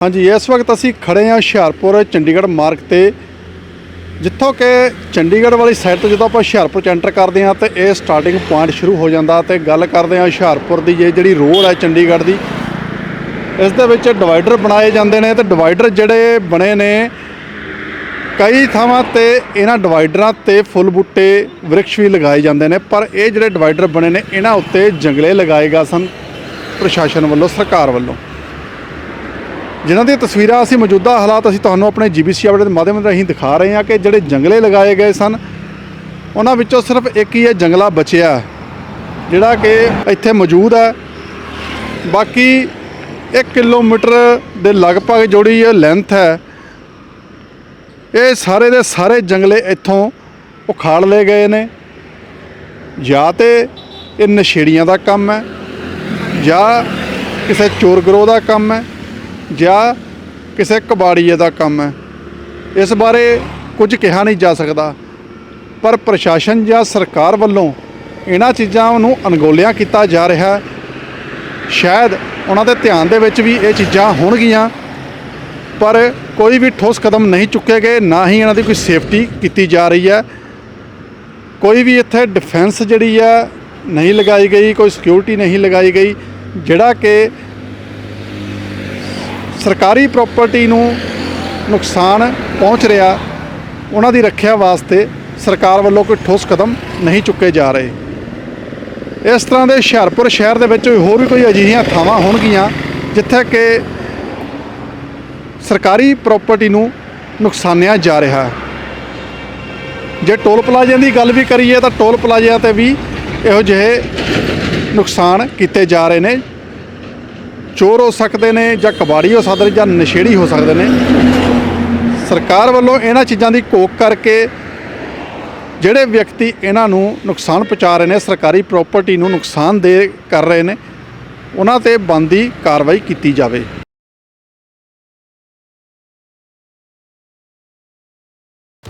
ਹਾਂਜੀ, ਇਸ ਵਕਤ ਅਸੀਂ ਖੜੇ ਹਾਂ ਹੁਸ਼ਿਆਰਪੁਰ ਚੰਡੀਗੜ੍ਹ ਮਾਰਗ ਤੇ, ਜਿੱਥੋਂ ਕਿ ਚੰਡੀਗੜ੍ਹ ਵਾਲੀ ਸਾਈਡ ਤੋਂ ਜਦੋਂ ਆਪਾਂ ਹੁਸ਼ਿਆਰਪੁਰ ਚ ਐਂਟਰ ਕਰਦੇ ਹਾਂ ਤੇ ਇਹ ਸਟਾਰਟਿੰਗ ਪੁਆਇੰਟ ਸ਼ੁਰੂ ਹੋ ਜਾਂਦਾ ਤੇ ਗੱਲ ਕਰਦੇ ਹਾਂ ਹੁਸ਼ਿਆਰਪੁਰ ਦੀ, ਇਹ ਜਿਹੜੀ ਰੋਡ ਹੈ ਚੰਡੀਗੜ੍ਹ ਦੀ, ਇਸ ਦੇ ਵਿੱਚ ਡਿਵਾਈਡਰ ਬਣਾਏ ਜਾਂਦੇ ਨੇ ਤੇ ਡਿਵਾਈਡਰ ਜਿਹੜੇ ਬਣੇ ਨੇ, ਕਈ ਥਾਵਾਂ ਤੇ ਇਹਨਾਂ ਡਿਵਾਈਡਰਾਂ ਤੇ ਫੁੱਲ ਬੂਟੇ, ਵ੍ਰਿਕਸ਼ ਵੀ ਲਗਾਏ ਜਾਂਦੇ ਨੇ, ਪਰ ਇਹ ਜਿਹੜੇ ਡਿਵਾਈਡਰ ਬਣੇ ਨੇ, ਇਹਨਾਂ ਉੱਤੇ ਜੰਗਲੇ ਲਗਾਏ ਗਏ ਸਨ, ਪ੍ਰਸ਼ਾਸਨ ਵੱਲੋਂ, ਸਰਕਾਰ ਵੱਲੋਂ। ਜਿਨ੍ਹਾਂ ਦੀਆਂ ਤਸਵੀਰਾਂ ਅਸੀਂ ਮੌਜੂਦਾ ਹਾਲਾਤ ਅਸੀਂ ਤੁਹਾਨੂੰ ਆਪਣੇ ਜੀਬੀਸੀ ਅਪਡੇਟ ਦੇ ਮਾਧਿਅਮ ਰਾਹੀਂ ਦਿਖਾ ਰਹੇ ਹਾਂ ਕਿ ਜਿਹੜੇ ਜੰਗਲੇ ਲਗਾਏ ਗਏ ਸਨ, ਉਹਨਾਂ ਵਿੱਚੋਂ ਸਿਰਫ ਇੱਕ ਹੀ ਇਹ ਜੰਗਲਾ ਬਚਿਆ ਜਿਹੜਾ ਕਿ ਇੱਥੇ ਮੌਜੂਦ ਹੈ। ਬਾਕੀ 1 ਕਿਲੋਮੀਟਰ ਦੇ ਲਗਭਗ ਜਿਹੜੀ ਇਹ ਲੈਂਥ ਹੈ। ਇਹ ਸਾਰੇ ਦੇ ਸਾਰੇ ਜੰਗਲੇ ਇੱਥੋਂ ਉਖਾੜ ਲਏ ਗਏ ਨੇ। ਜਾਂ ਤੇ ਇਹ ਨਸ਼ੇੜੀਆਂ ਦਾ ਕੰਮ ਹੈ, ਜਾਂ ਕਿਸੇ ਚੋਰ ਗਰੋਹ ਦਾ ਕੰਮ ਹੈ। ਜਾਂ ਕਿਸੇ ਕਬਾੜੀਏ ਦਾ ਕੰਮ ਹੈ। ਇਸ ਬਾਰੇ ਕੁਝ ਕਿਹਾ ਨਹੀਂ ਜਾ ਸਕਦਾ। ਪਰ ਪ੍ਰਸ਼ਾਸਨ ਜਾਂ ਸਰਕਾਰ ਵੱਲੋਂ ਇਹਨਾਂ ਚੀਜ਼ਾਂ ਨੂੰ ਅਣਗੋਲਿਆ ਕੀਤਾ ਜਾ ਰਿਹਾ ਹੈ। ਸ਼ਾਇਦ ਉਹਨਾਂ ਦੇ ਧਿਆਨ ਦੇ ਵਿੱਚ ਵੀ ਇਹ ਚੀਜ਼ਾਂ ਹੋਣਗੀਆਂ। ਪਰ ਕੋਈ ਵੀ ਠੋਸ ਕਦਮ ਨਹੀਂ ਚੁੱਕੇ ਗਏ, ਨਾ ਹੀ ਇਹਨਾਂ ਦੀ ਕੋਈ ਸੇਫਟੀ ਕੀਤੀ ਜਾ ਰਹੀ ਹੈ। ਕੋਈ ਵੀ ਇੱਥੇ ਡਿਫੈਂਸ ਜਿਹੜੀ ਹੈ, ਨਹੀਂ ਲਗਾਈ ਗਈ, ਕੋਈ ਸਿਕਿਉਰਿਟੀ ਨਹੀਂ ਲਗਾਈ ਗਈ, ਜਿਹੜਾ ਕਿ ਸਰਕਾਰੀ ਪ੍ਰਾਪਰਟੀ ਨੂੰ ਨੁਕਸਾਨ ਪਹੁੰਚ ਰਿਹਾ, ਉਹਨਾਂ ਦੀ ਰੱਖਿਆ ਵਾਸਤੇ ਸਰਕਾਰ ਵੱਲੋਂ ਕੋਈ ਠੋਸ ਕਦਮ ਨਹੀਂ ਚੁੱਕੇ ਜਾ ਰਹੇ। ਇਸ ਤਰ੍ਹਾਂ ਦੇ ਹੁਸ਼ਿਆਰਪੁਰ ਸ਼ਹਿਰ ਦੇ ਵਿੱਚ ਹੋਰ ਵੀ ਕੋਈ ਅਜਿਹੀਆਂ ਥਾਵਾਂ ਹੋਣਗੀਆਂ, ਜਿੱਥੇ ਕਿ ਸਰਕਾਰੀ ਪ੍ਰਾਪਰਟੀ ਨੂੰ ਨੁਕਸਾਨਿਆ ਜਾ ਰਿਹਾ ਹੈ। ਜੇ ਟੋਲ ਪਲਾਜ਼ਿਆਂ ਦੀ ਗੱਲ ਵੀ ਕਰੀਏ ਤਾਂ ਟੋਲ ਪਲਾਜ਼ਿਆਂ ਤੇ ਵੀ ਇਹੋ ਜਿਹੇ ਨੁਕਸਾਨ ਕੀਤੇ ਜਾ ਰਹੇ ਨੇ ਚੋਰ ਹੋ ਸਕਦੇ ਨੇ ਜਾਂ ਕਬਾੜੀ ਹੋ ਸਕਦੇ ਨੇ ਜਾਂ ਨਸ਼ੇੜੀ ਹੋ ਸਕਦੇ ਨੇ, ਸਰਕਾਰ ਵੱਲੋਂ ਇਹਨਾਂ ਚੀਜ਼ਾਂ ਦੀ ਕੋਕ ਕਰਕੇ ਜਿਹੜੇ ਵਿਅਕਤੀ ਇਹਨਾਂ ਨੂੰ ਨੁਕਸਾਨ ਪਹੁੰਚਾ ਰਹੇ ਨੇ, ਸਰਕਾਰੀ ਪ੍ਰਾਪਰਟੀ ਨੂੰ ਨੁਕਸਾਨ ਦੇ ਕਰ ਰਹੇ ਨੇ, ਉਹਨਾਂ ਤੇ ਬੰਦੀ ਕਾਰਵਾਈ ਕੀਤੀ ਜਾਵੇ।